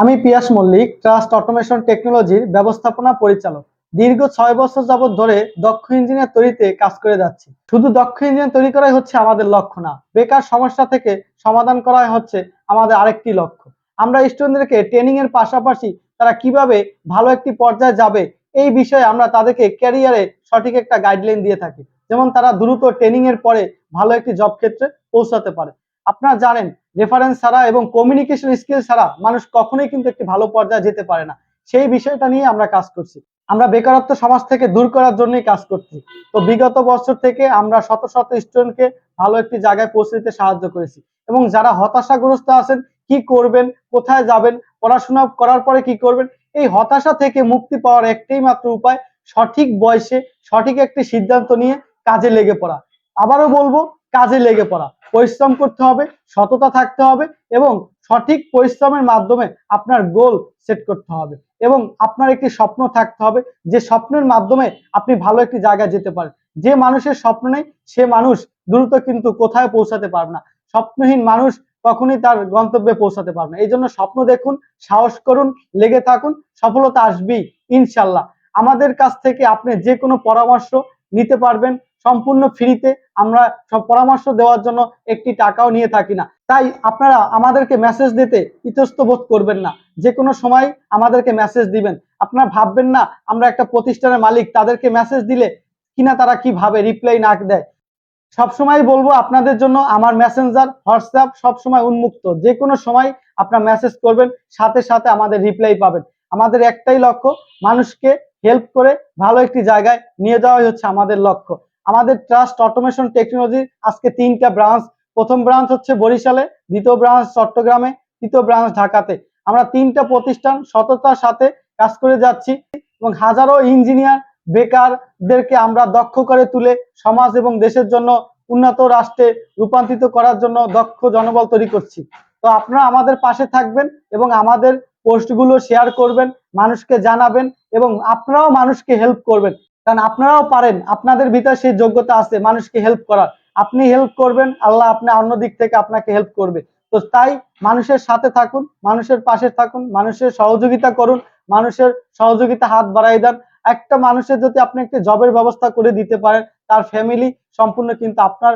আমি পিয়াস Mallick trust automation টেকনোলজির ব্যবস্থাপনা পরিচালক। দীর্ঘ ছয় বছর যাবত ধরে দক্ষ ইঞ্জিনিয়ার তৈরিতে কাজ করে যাচ্ছি। শুধু দক্ষ ইঞ্জিনিয়ার তৈরি করাই হচ্ছে আমাদের লক্ষ্য না, বেকার সমস্যা থেকে সমাধান করাই হচ্ছে আমাদের আরেকটি লক্ষ্য। আমরা স্টুডেন্টদেরকে ট্রেনিং এর পাশাপাশি তারা কীভাবে ভালো একটি পর্যায়ে যাবে, এই বিষয়ে আমরা তাদেরকে ক্যারিয়ারে সঠিক একটা গাইডলাইন দিয়ে থাকি। যেমন তারা দ্রুত ট্রেনিং এর পরে ভালো একটি জব ক্ষেত্রে পৌঁছাতে পারে। আপনারা জানেন রেফারেন্স ছাড়া এবং কমিউনিকেশন স্কিল ছাড়া মানুষ কখনোই কিন্তু একটি ভালো পর্যায়ে যেতে পারে না। সেই বিষয়টা নিয়ে আমরা কাজ করছি। আমরা বেকারত্ব সমাজ থেকে দূর করার জন্যই কাজ করছি। তো বিগত বছর থেকে আমরা শত শত স্টুডেন্টকে ভালো একটি জায়গায় পৌঁছে দিতে সাহায্য করেছি। এবং যারা হতাশাগ্রস্ত আছেন, কি করবেন, কোথায় যাবেন, পড়াশোনা করার পরে কি করবেন, এই হতাশা থেকে মুক্তি পাওয়ার একটাই মাত্র উপায় সঠিক বয়সে সঠিক একটি সিদ্ধান্ত নিয়ে কাজে লেগে পড়া। আবারও বলব, কাজে লেগে পড়া। পরিশ্রম করতে হবে, সততা থাকতে হবে এবং সঠিক পরিশ্রমের মাধ্যমে আপনার গোল সেট করতে হবে এবং আপনার একটি স্বপ্ন থাকতে হবে, যে স্বপ্নের মাধ্যমে আপনি ভালো একটি জায়গায় যেতে পারেন। যে মানুষের স্বপ্ন নেই, সে মানুষ দ্রুত কিন্তু কোথায় পৌঁছাতে পারবে না। স্বপ্নহীন মানুষ কখনোই তার গন্তব্যে পৌঁছাতে পারবে না। এই জন্য স্বপ্ন দেখুন, সাহস করুন, লেগে থাকুন, সফলতা আসবেই, ইনশাল্লাহ। আমাদের কাছ থেকে আপনি যে কোনো পরামর্শ নিতে পারবেন সম্পূর্ণ ফ্রিতে আমরা সব পরামর্শ দেওয়ার জন্য একটি টাকাও নিয়ে থাকি না। তাই আপনারা আমাদেরকে মেসেজ দিতে ইতস্ত বোধ করবেন না। যে কোনো সময় আমাদেরকে মেসেজ দিবেন। আপনারা ভাববেন না, আমরা একটা প্রতিষ্ঠানের মালিক, তাদেরকে মেসেজ দিলে কিনা তারা কি ভাবে রিপ্লাই না দেয়। সবসময় বলব আপনাদের জন্য আমার মেসেঞ্জার হোয়াটসঅ্যাপ সবসময় উন্মুক্ত। যে কোনো সময় আপনার মেসেজ করবেন, সাথে সাথে আমাদের রিপ্লাই পাবেন। আমাদের একটাই লক্ষ্য, মানুষকে হেল্প করে ভালো একটি জায়গায় নিয়ে যাওয়াই হচ্ছে আমাদের লক্ষ্য। আমাদের ট্রাস্ট অটোমেশন টেকনোলজির আজকে তিনটা ব্রাঞ্চ প্রথম ব্রাঞ্চ হচ্ছে বরিশালে, দ্বিতীয় ব্রাঞ্চ চট্টগ্রামে, তৃতীয় ব্রাঞ্চ ঢাকাতে। আমরা তিনটা প্রতিষ্ঠান সততার সাথে কাজ করে যাচ্ছি এবং হাজারো ইঞ্জিনিয়ার বেকারদেরকে আমরা দক্ষ করে তুলে সমাজ এবং দেশের জন্য উন্নত রাষ্ট্রে রূপান্তরিত করার জন্য দক্ষ জনবল তৈরি করছি। তো আপনারা আমাদের পাশে থাকবেন এবং আমাদের পোস্টগুলো শেয়ার করবেন, মানুষকে জানাবেন এবং আপনারাও মানুষকে হেল্প করবেন। কারণ আপনারাও পারেন, আপনাদের ভিতরে সেই যোগ্যতা আছে, মানুষকে হেল্প করার। আপনি হেল্প করবেন, আল্লাহ আপনি অন্য দিক থেকে আপনাকে হেল্প করবে। তো তাই মানুষের সাথে থাকুন, মানুষের পাশে থাকুন, মানুষের সহযোগিতা করুন, মানুষের সহযোগিতা হাত বাড়াই দেন। একটা মানুষের যদি আপনি একটি জবের ব্যবস্থা করে দিতে পারেন, তার ফ্যামিলি সম্পূর্ণ কিন্তু আপনার